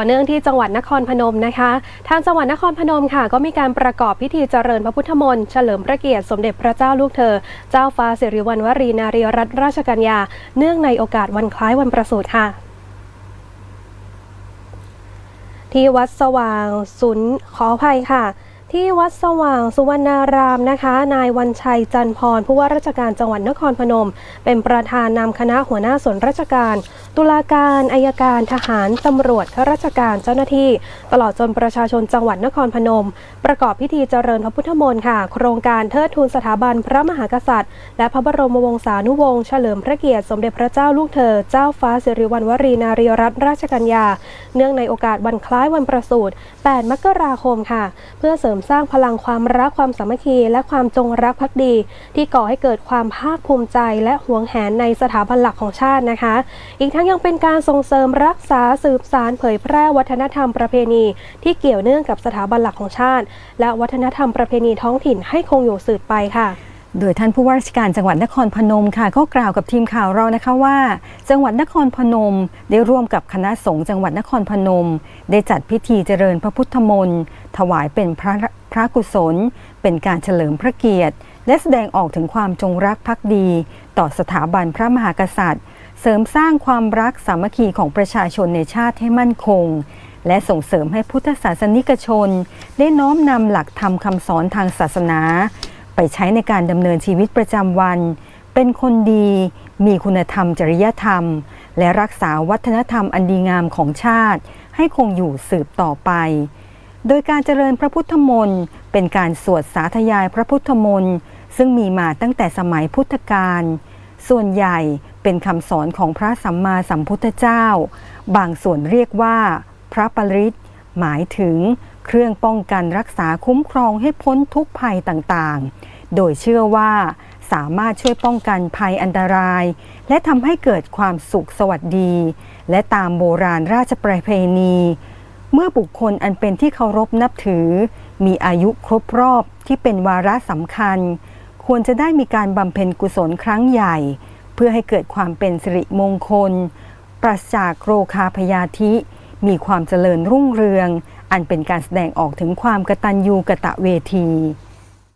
ต่อเนื่องที่จังหวัดนครพนมนะคะ ทางจังหวัดนครพนมค่ะ ก็มีการประกอบพิธีเจริญพระพุทธมนต์เฉลิมพระเกียรติสมเด็จพระเจ้าลูกเธอ เจ้าฟ้าสิริวัณวรีนารีรัตนราชกัญญา เนื่องในโอกาสวันคล้ายวันประสูติค่ะที่วัดสว่างศูนย์ขออภัยค่ะ ที่วัดสว่างสุวรรณารามนะคะ นายวันชัยจันพรผู้ว่าราชการจังหวัดนครพนม เป็นประธานนำคณะหัวหน้าส่วนราชการ ตุลาการอายการทหารตำรวจข้าราชการเจ้าหน้าที่ ตลอดจนประชาชนจังหวัดนครพนม ประกอบพิธีเจริญพระพุทธมนต์ค่ะ โครงการเทิดทูนสถาบันพระมหากษัตริย์ และพระบรมวงศานุวงศ์เฉลิมพระเกียรติสมเด็จพระเจ้าลูกเธอ เจ้าฟ้าสิริวัณวรีนารีรัตนราชกัญญา เนื่องในโอกาสวันคล้ายวันประสูติ 8 มกราคมค่ะ เพื่อเสริมสร้างพลังความรักความสามัคคีและความจงรักภักดี ที่ก่อให้เกิดความภาคภูมิใจ และหวงแหนในสถาบันหลักของชาตินะคะ อีกทั้งยังเป็นการส่งเสริมรักษาสืบสารเผยแพร่วัฒนธรรมประเพณี ที่เกี่ยวเนื่องกับสถาบันหลักของชาติ และวัฒนธรรมประเพณีท้องถิ่นให้คงอยู่สืบไปค่ะโดยท่านผู้ว่าราชการจังหวัดนครพนมค่ะ ก็กล่าวกับทีมข่าวเรานะคะว่า จังหวัดนครพนม ได้ร่วมกับคณะสงฆ์จังหวัดนครพนม ได้จัดพิธีเจริญพระพุทธมนต์ ถวายเป็นพระพระกุศล เป็นการเฉลิมพระเกียรติ และแสดงออกถึงความจงรักภักดี ต่อสถาบันพระมหากษัตริย์ เสริมสร้างความรักสามัคคีของประชาชนในชาติให้มั่นคง และส่งเสริมให้พุทธศาสนิกชน ได้น้อมนำหลักธรรมคำสอนทางศาสนา ไปใช้ในการดำเนินชีวิตประจำวัน เป็นคนดี มีคุณธรรมจริยธรรม และรักษาวัฒนธรรมอันดีงามของชาติ ให้คงอยู่สืบต่อไป โดยการเจริญพระพุทธมนต์เป็นการสวดสาธยายพระพุทธมนต์ซึ่งมีมาตั้งแต่สมัยพุทธกาลส่วนใหญ่เป็นคำสอนของพระสัมมาสัมพุทธเจ้า บางส่วนเรียกว่า พระปริตหมายถึงเครื่องป้องกันรักษาคุ้มครองให้พ้นทุกภัยต่างๆ โดยเชื่อว่าสามารถช่วยป้องกันภัยอันตราย และทำให้เกิดความสุขสวัสดี และตามโบราณราชประเพณี เมื่อบุคคลอันเป็นที่เคารพนับถือ มีอายุครบรอบที่เป็นวาระสำคัญ ควรจะได้มีการบำเพ็ญกุศลครั้งใหญ่ เพื่อให้เกิดความเป็นสิริมงคล ปราศจากโรคาพยาธิ มีความเจริญรุ่งเรือง อันเป็นการแสดงออกถึงความกตัญญูกะตะเวที